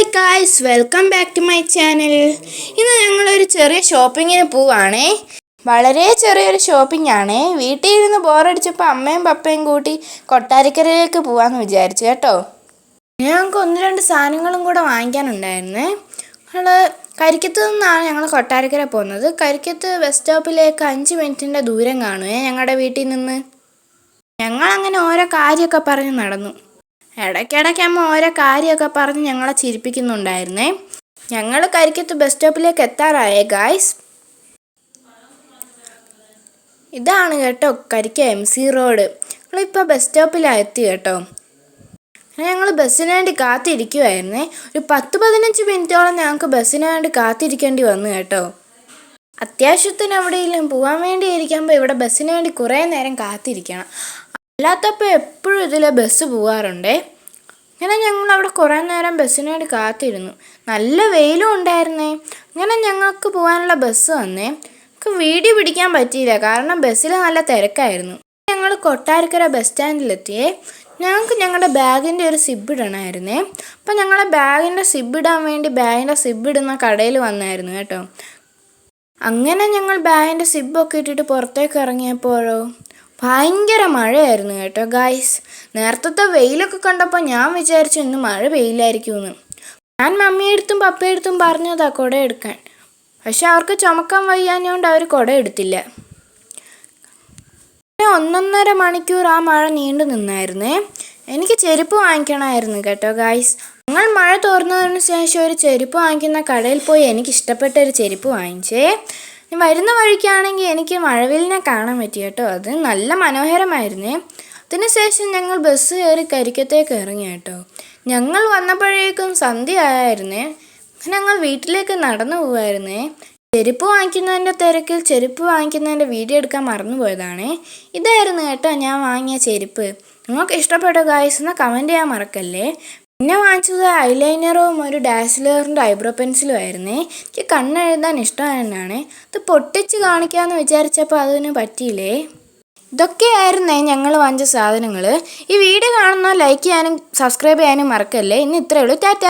Hi guys welcome back to my channel ഇന്ന് ഞങ്ങളൊരു ചെറിയ ഷോപ്പിങ്ങിന് പോവാണേ. വളരെ ചെറിയൊരു ഷോപ്പിംഗ് ആണേ. വീട്ടിൽ ഇരുന്ന് ബോറടിച്ചപ്പോൾ അമ്മയും പപ്പയും കൂട്ടി കൊട്ടാരക്കരയിലേക്ക് പോവാന്ന് വിചാരിച്ചു കേട്ടോ. ഞങ്ങൾക്ക് ഒന്ന് രണ്ട് സാധനങ്ങളും കൂടെ വാങ്ങിക്കാനുണ്ടായിരുന്നേ. ഞങ്ങൾ കരിക്കത്ത് നിന്നാണ് ഞങ്ങൾ കൊട്ടാരക്കര പോകുന്നത്. കരിക്കത്ത് ബസ് സ്റ്റോപ്പിലേക്ക് അഞ്ച് മിനിറ്റിന്റെ ദൂരം കാണുമേ ഞങ്ങളുടെ വീട്ടിൽ നിന്ന്. ഞങ്ങളങ്ങനെ ഓരോ കാര്യമൊക്കെ പറഞ്ഞ് നടന്നു. ഇടയ്ക്കിടയ്ക്ക് അമ്മ ഓരോ കാര്യമൊക്കെ പറഞ്ഞ് ഞങ്ങളെ ചിരിപ്പിക്കുന്നുണ്ടായിരുന്നേ. ഞങ്ങൾ കരിക്കത്ത് ബസ് സ്റ്റോപ്പിലേക്ക് എത്താറായേ ഗായ്സ് ഇതാണ് കേട്ടോ കരിക്ക എം സി റോഡ് ഞങ്ങളിപ്പോൾ ബസ് സ്റ്റോപ്പിലാണ് എത്തി കേട്ടോ. ഞങ്ങൾ ബസ്സിന് വേണ്ടി കാത്തിരിക്കുമായിരുന്നേ ഒരു പത്ത് പതിനഞ്ച് മിനിറ്റോളം ഞങ്ങൾക്ക് ബസ്സിന് വേണ്ടി കാത്തിരിക്കേണ്ടി വന്നു കേട്ടോ. അത്യാവശ്യത്തിന് എവിടെയെങ്കിലും പോകാൻ വേണ്ടി ഇരിക്കുമ്പോൾ ഇവിടെ ബസ്സിന് വേണ്ടി കുറേ നേരം കാത്തിരിക്കണം. അല്ലാത്തപ്പോൾ എപ്പോഴും ഇതിലെ ബസ് പോകാറുണ്ടേ അങ്ങനെ ഞങ്ങൾ അവിടെ കുറേ നേരം ബസ്സിന് കാത്തിരുന്നു. നല്ല വെയിലും ഉണ്ടായിരുന്നേ. അങ്ങനെ ഞങ്ങൾക്ക് പോകാനുള്ള ബസ് വന്നേ. നമുക്ക് വീഡിയോ പിടിക്കാൻ പറ്റിയില്ല. കാരണം ബസ്സിൽ നല്ല തിരക്കായിരുന്നു. ഞങ്ങൾ കൊട്ടാരക്കര ബസ് സ്റ്റാൻഡിലെത്തിയേ ഞങ്ങൾക്ക് ഞങ്ങളുടെ ബാഗിന്റെ ഒരു സിബ് ഇടണമായിരുന്നേ അപ്പം ഞങ്ങളെ ബാഗിന്റെ സിബ് ഇടാൻ വേണ്ടി ബാഗിന്റെ സിബ് ഇടുന്ന കടയിൽ വന്നായിരുന്നു കേട്ടോ. അങ്ങനെ ഞങ്ങൾ ബാഗിന്റെ സിബൊക്കെ ഇട്ടിട്ട് പുറത്തേക്ക് ഇറങ്ങിയപ്പോഴോ? ഭയങ്കര മഴയായിരുന്നു കേട്ടോ ഗായ്സ് നേരത്തെ വെയിലൊക്കെ കണ്ടപ്പോൾ ഞാൻ വിചാരിച്ചു ഇന്ന് മഴ പെയ്യില്ലായിരിക്കുമെന്ന്. ഞാൻ മമ്മിയെടുത്തും പപ്പയെടുത്തും പറഞ്ഞതാ കുട എടുക്കാൻ. പക്ഷെ അവർക്ക് ചുമക്കാൻ വയ്യാഞ്ഞുകൊണ്ട് അവർ കുട എടുത്തില്ല. ഒന്നൊന്നര മണിക്കൂർ ആ മഴ നീണ്ടു നിന്നായിരുന്നേ. എനിക്ക് ചെരുപ്പ് വാങ്ങിക്കണമായിരുന്നു കേട്ടോ ഗായ്സ് ഞങ്ങൾ മഴ തോർന്നതിന് ശേഷം ഒരു ചെരുപ്പ് വാങ്ങിക്കുന്ന കടയിൽ പോയി എനിക്ക് ഇഷ്ടപ്പെട്ട ഒരു ചെരുപ്പ് വാങ്ങിച്ചേ. വരുന്ന വഴിക്കാണെങ്കിൽ എനിക്ക് മഴവിലിനെ കാണാൻ പറ്റി കേട്ടോ. അത് നല്ല മനോഹരമായിരുന്നേ. അതിനുശേഷം ഞങ്ങൾ ബസ് കയറി കരിക്കത്തേക്ക് ഇറങ്ങി കേട്ടോ. ഞങ്ങൾ വന്നപ്പോഴേക്കും സന്ധ്യ ആയായിരുന്നേ. ഞങ്ങൾ വീട്ടിലേക്ക് നടന്നു പോവായിരുന്നേ. ചെരുപ്പ് വാങ്ങിക്കുന്നതിന്റെ തിരക്കിൽ ചെരുപ്പ് വാങ്ങിക്കുന്നതിന്റെ വീഡിയോ എടുക്കാൻ മറന്നുപോയതാണേ ഇതായിരുന്നു കേട്ടോ ഞാൻ വാങ്ങിയ ചെരുപ്പ്. നിങ്ങൾക്ക് ഇഷ്ടപ്പെട്ട ഗായ്സ് എന്നാൽ കമന്റ് ചെയ്യാൻ മറക്കല്ലേ. പിന്നെ വാങ്ങിച്ചത് ഐലൈനറും ഒരു ഡാസിലറിന്റെ ഐബ്രോ പെൻസിലും ആയിരുന്നേ. എനിക്ക് കണ്ണെഴുതാൻ ഇഷ്ടമായതാണ് ഇത് പൊട്ടിച്ച് കാണിക്കാമെന്ന് വിചാരിച്ചപ്പോൾ അതിന് പറ്റിയില്ലേ? ഇതൊക്കെയായിരുന്നേ ഞങ്ങൾ വാങ്ങിച്ച സാധനങ്ങൾ ഈ വീഡിയോ കാണുന്ന ലൈക്ക് ചെയ്യാനും സബ്സ്ക്രൈബ് ചെയ്യാനും മറക്കല്ലേ. ഇന്ന് ഇത്രയേ ഉള്ളൂ. ടാറ്റ.